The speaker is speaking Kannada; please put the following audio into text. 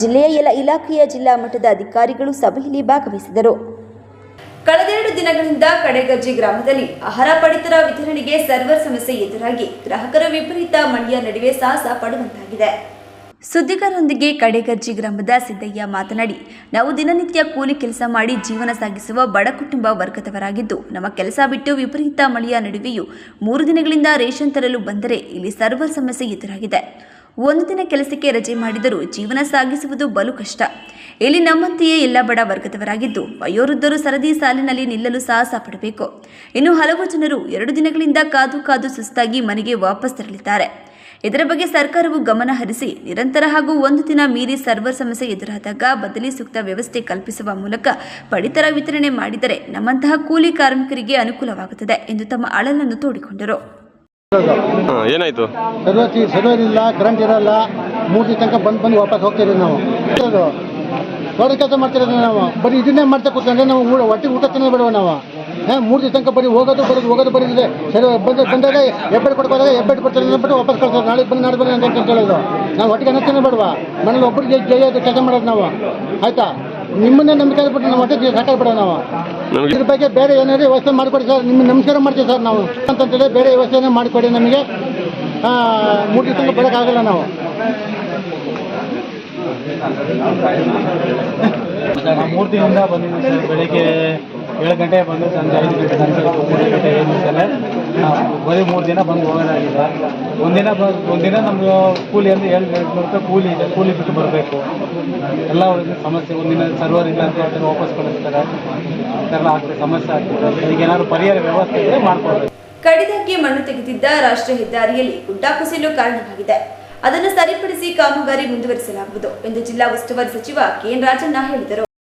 ಜಿಲ್ಲೆಯ ಎಲ್ಲ ಇಲಾಖೆಯ ಜಿಲ್ಲಾ ಮಟ್ಟದ ಅಧಿಕಾರಿಗಳು ಸಭೆಯಲ್ಲಿ ಭಾಗವಹಿಸಿದರು. ಕಳೆದೆರಡು ದಿನಗಳಿಂದ ಕಡೆಗರ್ಜಿ ಗ್ರಾಮದಲ್ಲಿ ಆಹಾರ ಪಡಿತರ ವಿತರಣೆಗೆ ಸರ್ವರ್ ಸಮಸ್ಯೆ ಎದುರಾಗಿ ಗ್ರಾಹಕರ ವಿಪರೀತ ಮಂಡ್ಯ ನಡುವೆ ಸಾಹಸ ಪಡುವಂತಾಗಿದೆ. ಸುದ್ದಿಗಾರರೊಂದಿಗೆ ಕಡೆಗಜ್ಜಿ ಗ್ರಾಮದ ಸಿದ್ದಯ್ಯ ಮಾತನಾಡಿ, ನಾವು ದಿನನಿತ್ಯ ಕೂಲಿ ಕೆಲಸ ಮಾಡಿ ಜೀವನ ಸಾಗಿಸುವ ಬಡ ಕುಟುಂಬ ವರ್ಗದವರಾಗಿದ್ದು, ನಮ್ಮ ಕೆಲಸ ಬಿಟ್ಟು ವಿಪರೀತ ಮಳೆಯ ನಡುವೆಯೂ ಮೂರು ದಿನಗಳಿಂದ ರೇಷನ್ ತರಲು ಬಂದರೆ ಇಲ್ಲಿ ಸರ್ವರ್ ಸಮಸ್ಯೆ ಎದುರಾಗಿದೆ. ಒಂದು ದಿನ ಕೆಲಸಕ್ಕೆ ರಜೆ ಮಾಡಿದರೂ ಜೀವನ ಸಾಗಿಸುವುದು ಬಲು ಕಷ್ಟ. ಇಲ್ಲಿ ನಮ್ಮಂತೆಯೇ ಎಲ್ಲ ಬಡ ವರ್ಗದವರಾಗಿದ್ದು, ವಯೋವೃದ್ಧರು ಸರದಿ ಸಾಲಿನಲ್ಲಿ ನಿಲ್ಲಲು ಸಾಹಸ ಪಡಬೇಕು. ಇನ್ನು ಹಲವು ಜನರು ಎರಡು ದಿನಗಳಿಂದ ಕಾದು ಕಾದು ಸುಸ್ತಾಗಿ ಮನೆಗೆ ವಾಪಸ್ ತೆರಳಿದ್ದಾರೆ. ಇದರ ಬಗ್ಗೆ ಸರ್ಕಾರವು ಗಮನ ಹರಿಸಿ, ನಿರಂತರ ಹಾಗೂ ಒಂದು ದಿನ ಮೀರಿ ಸರ್ವರ್ ಸಮಸ್ಯೆ ಎದುರಾದಾಗ ಬದಲಿ ಸೂಕ್ತ ವ್ಯವಸ್ಥೆ ಕಲ್ಪಿಸುವ ಮೂಲಕ ಪಡಿತರ ವಿತರಣೆ ಮಾಡಿದರೆ ನಮ್ಮಂತಹ ಕೂಲಿ ಕಾರ್ಮಿಕರಿಗೆ ಅನುಕೂಲವಾಗುತ್ತದೆ ಎಂದು ತಮ್ಮ ಅಳಲನ್ನು ತೋಡಿಕೊಂಡರು. ಏನಾಯ್ತು? ಸರ್ವರ್ ಇಲ್ಲ ಕರೆಂಟ್ ಇರಲ್ಲ ಮೂರು ದಿನ ತನಕ ಬಂದ್ ಬಂದು ವಾಪಸ್ ಹೋಗ್ತಿರೋದು ನಾವು. ದೊಡ್ಡ ಕೆಲಸ ಮಾಡ್ತಿರೋದು ನಾವು. ಬರೀ ಇದನ್ನೇ ಮಾಡ್ತಾ ಕೂತ್ಕೊಂಡ್ರೆ ನಾವು ಊಟ ಊಟ ತಿನ್ನೋದು ಬಿಡುವ ನಾವು? ಹಾಂ ಮೂರು ತನಕ ಬರೀ ಹೋಗೋದು ಬರೋದು ಹೋಗೋದು, ಬರೀ ಸರಿ ಬಂದ ಬಂದಾಗ ಎಬ್ಬೆಟ್ ಕೊಡ್ಬೋದಾಗ ಎಬ್ಬೆಟ್ ಕೊಡ್ತಾರೆ ಅಂದ್ಬಿಟ್ಟು ವಾಪಸ್ ಕಳ್ಸೋದು ನಾಳೆ ಬಂದು, ನಾಳೆ ಬನ್ನಿ ಅಂತ ಕೇಳೋದು. ನಾವು ಒಟ್ಟಿಗೆ ಅನ್ನ ತಿನ್ನೋ ಬೇಡವಾ? ಮನೇಲಿ ಒಬ್ಬರಿಗೆ ಜೈಯೋದು ಕೆಲಸ ಮಾಡೋದು ನಾವು. ಆಯ್ತಾ? ನಿಮ್ಮನ್ನೇ ನಂಬಿಕೆ ಬಿಟ್ಟು ನಾವು ಹೊಟ್ಟೆ ಸಾಕಾಗ್ಬಿಡೋ ನಾವು. ನಮಗೆ ಇದ್ರ ಬಗ್ಗೆ ಬೇರೆ ಏನಾದ್ರು ವ್ಯವಸ್ಥೆ ಮಾಡಿಕೊಡಿ ಸರ್. ನಿಮ್ಗೆ ನಮಸ್ಕಾರ ಮಾಡ್ತೀವಿ ಸರ್ ನಾವು. ಅಂತಂತೇಳಿ ಬೇರೆ ವ್ಯವಸ್ಥೆನೇ ಮಾಡಿಕೊಡಿ ನಮಗೆ. ಆ, ಮೂರು ತಿಂಗಳು ಬರೋಕ್ಕಾಗಲ್ಲ ನಾವು. ಮೂರ್ತಿಯಿಂದ ಬಂದಿದ್ದೀವಿ ಸರ್. ಬೆಳಿಗ್ಗೆ ಏಳು ಗಂಟೆ ಬಂದು ಸಂಜೆ ಐದು ಗಂಟೆ ಸಂಜೆ ಮೂರು ಗಂಟೆ ಏನು ಸಲ ಬರೀ ಮೂರು ದಿನ ಬಂದು ಹೋಗೋದಾಗಿದೆ ಒಂದಿನ ಬ ಒಂದಿನ ನಮ್ಗೆ ಕೂಲಿ ಅಂದರೆ ಏಳು ಗಂಟೆ ರೂಪಾಯಿ ಕೂಲಿ ಇದೆ. ಕೂಲಿ ಬಿಟ್ಟು ಬರಬೇಕು. ಎಲ್ಲ ಅವ್ರಿಗೆ ಸಮಸ್ಯೆ. ಒಂದಿನ ಸರ್ವರ್ ಇಲ್ಲ ಅಂತ ಹೇಳ್ತಾರೆ, ವಾಪಸ್ ಕಳಿಸ್ತಾರೆ. ಇದೆಲ್ಲ ಆಗ್ತದೆ, ಸಮಸ್ಯೆ ಆಗ್ತದೆ. ಈಗ ಏನಾದ್ರು ಪರಿಹಾರ ವ್ಯವಸ್ಥೆ ಇದ್ರೆ ಮಾಡ್ಕೊಡ್ಬೇಕು. ಕಡಿದಕ್ಕೆ ಮಣ್ಣು ತೆಗೆದಿದ್ದ ರಾಷ್ಟ್ರೀಯ ಹೆದ್ದಾರಿಯಲ್ಲಿ ಗುಡ್ಡ ಕುಸಿಯಲು ಕಾರಣವಾಗಿದೆ. ಅದನ್ನು ಸರಿಪಡಿಸಿ ಕಾಮಗಾರಿ ಮುಂದುವರಿಸಲಾಗುವುದು ಎಂದು ಜಿಲ್ಲಾ ಉಸ್ತುವಾರಿ ಸಚಿವ ಕೆಎನ್ ರಾಜಣ್ಣ ಹೇಳಿದರು.